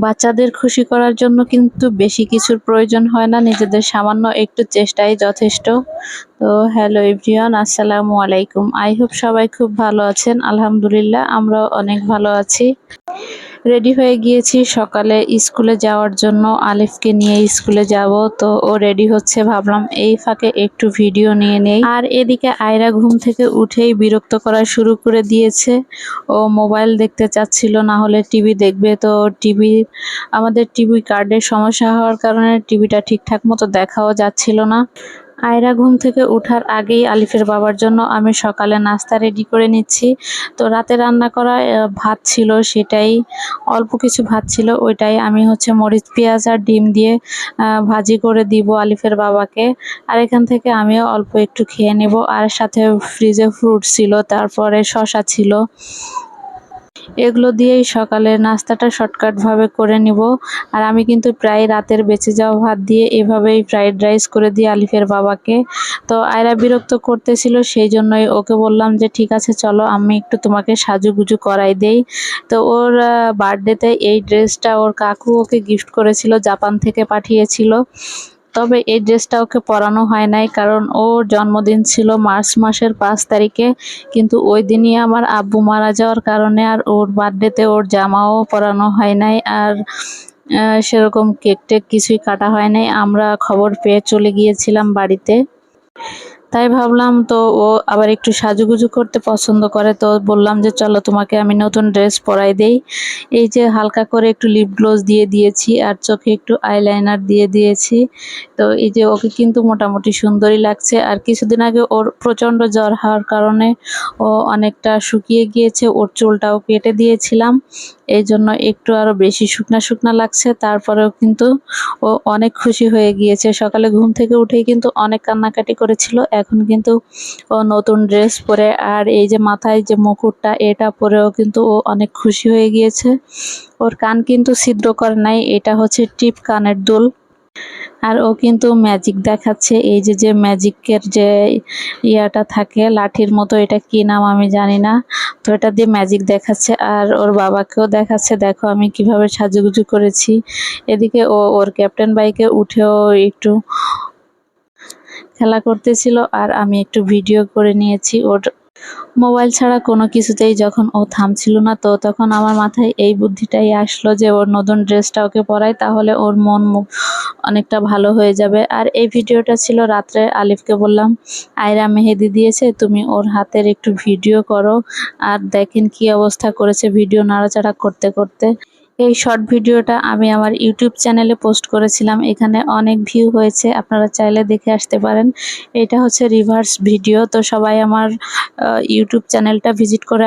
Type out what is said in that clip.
বাচ্চাদের খুশি করার জন্য কিন্তু বেশি কিছুর প্রয়োজন হয় না, নিজেদের সামান্য একটু চেষ্টাই যথেষ্ট। তো হ্যালো এভরিওয়ান, আসসালামু আলাইকুম। আই হোপ সবাই খুব ভালো আছেন। আলহামদুলিল্লাহ, আমরাও অনেক ভালো আছি। রেডি হয়ে গিয়েছি সকালে স্কুলে যাওয়ার জন্য। আলিফকে নিয়ে স্কুলে যাব, তো ও রেডি হচ্ছে। ভাবলাম এই ফাঁকে একটু ভিডিও নিয়ে নেই। আর এদিকে আয়রা ঘুম থেকে উঠেই বিরক্ত করা শুরু করে দিয়েছে। ও মোবাইল দেখতে চাচ্ছিল, না হলে টিভি দেখবে। তো টিভি, আমাদের টিভি কার্ডের সমস্যা হওয়ার কারণে টিভিটা ঠিকঠাক মতো দেখাও যাচ্ছিল না। আয়রা ঘুম থেকে ওঠার আগেই আলিফের বাবার জন্য আমি সকালে নাস্তা রেডি করে নিচ্ছি। তো রাতে রান্না করা ভাত ছিল সেটাই, অল্প কিছু ভাত ছিল ওইটাই। আমি হচ্ছে মরিচ, পেঁয়াজ আর ডিম দিয়ে ভাজি করে দিব আলিফের বাবাকে। আর এখান থেকে আমিও অল্প একটু খেয়ে নেব। আর সাথে ফ্রিজে ফ্রুট ছিল, তারপরে শশা ছিল। এগুলো দিয়েই সকালের নাস্তাটা শর্টকাটভাবে করে নিব। আর আমি কিন্তু প্রায় রাতের বেঁচে যাওয়া ভাত দিয়ে এভাবেই ফ্রাইড রাইস করে দিই আলিফের বাবাকে। তো আয়রা বিরক্ত করতেছিল, সেই জন্যই ওকে বললাম যে, ঠিক আছে, চলো, আমি একটু তোমাকে সাজুগুজু করাই দেই। তো ওর বার্থডেতে এই ড্রেসটা ওর কাকু ওকে গিফট করেছিল, জাপান থেকে পাঠিয়েছিল। তবে এই ড্রেসটা ওকে পরানো হয় নাই, কারণ ওর জন্মদিন ছিল মার্চ মাসের পাঁচ তারিখে। কিন্তু ওই দিনই আমার আব্বু মারা যাওয়ার কারণে আর ওর বার্থডেতে ওর জামাও পরানো হয় নাই আর সেরকম কেক টেক কিছুই কাটা হয় নাই। আমরা খবর পেয়ে চলে গিয়েছিলাম বাড়িতে। তাই ভাবলাম তো ও আবার একটু সাজুগুজু করতে পছন্দ করে, তো বললাম যে চলো তোমাকে আমি নতুন ড্রেস পরাই দেই। এই যে হালকা করে একটু লিপ গ্লোজ দিয়ে দিয়েছি আর চোখে একটু আইলাইনার দিয়ে দিয়েছি। তো এই যে ওকে কিন্তু মোটামুটি সুন্দরই লাগছে আর কিছুদিন আগে ওর প্রচণ্ড জ্বর হওয়ার কারণে ও অনেকটা শুকিয়ে গিয়েছে, ওর চুলটাও কেটে দিয়েছিলাম। এই জন্য একটু আরও বেশি শুকনা শুকনা লাগছে, তারপরেও কিন্তু ও অনেক খুশি হয়ে গিয়েছে। সকালে ঘুম থেকে উঠেই কিন্তু অনেক কান্নাকাটি করেছিল এখন কিন্তু ও নতুন ড্রেস পরে, আর এই যে মাথায় যে মুকুটটা, এটা পরেও কিন্তু ও অনেক খুশি হয়ে গিয়েছে। ওর কান কিন্তু ছিদ্র করে নাই, এটা হচ্ছে টিপ কানের দুল। আর ও কিন্তু ম্যাজিক দেখাচ্ছে, এই যে যে ম্যাজিকের যে ইয়াটা থাকে, লাঠির মতো এটা কি নাম আমি জানি না, তো এটা দিয়ে ম্যাজিক দেখাচ্ছে। আর ওর বাবাকেও দেখাচ্ছে, দেখো আমি কীভাবে সাজুগুজু করেছি। এদিকে ও, ওর ক্যাপ্টেন বাইকে উঠেও একটু খেলা করতেছিল আর আমি একটু ভিডিও করে নিয়েছি। ওর মোবাইল ছাড়া কোনো কিছুতেই যখন ও থামছিল না, তো তখন আমার মাথায় এই বুদ্ধিটাই আসলো যে ওর নতুন ড্রেসটা ওকে পরাই, তাহলে ওর মন অনেকটা ভালো হয়ে যাবে। আর এই ভিডিওটা ছিল রাত্রে আলিফকে বললাম, আয়রা মেহেদি দিয়েছে, তুমি ওর হাতের একটু ভিডিও করো, আর দেখেন কি অবস্থা করেছে ভিডিও নাড়াচাড়া করতে করতে। এই শর্ট ভিডিওটা আমি আমার ইউটিউব চ্যানেলে পোস্ট করেছিলাম। এখানে অনেক ভিউ হয়েছে, আপনারা চাইলে দেখে আসতে পারেন। এটা হচ্ছে রিভার্স ভিডিও তো সবাই আমার ইউটিউব চ্যানেলটা ভিজিট করে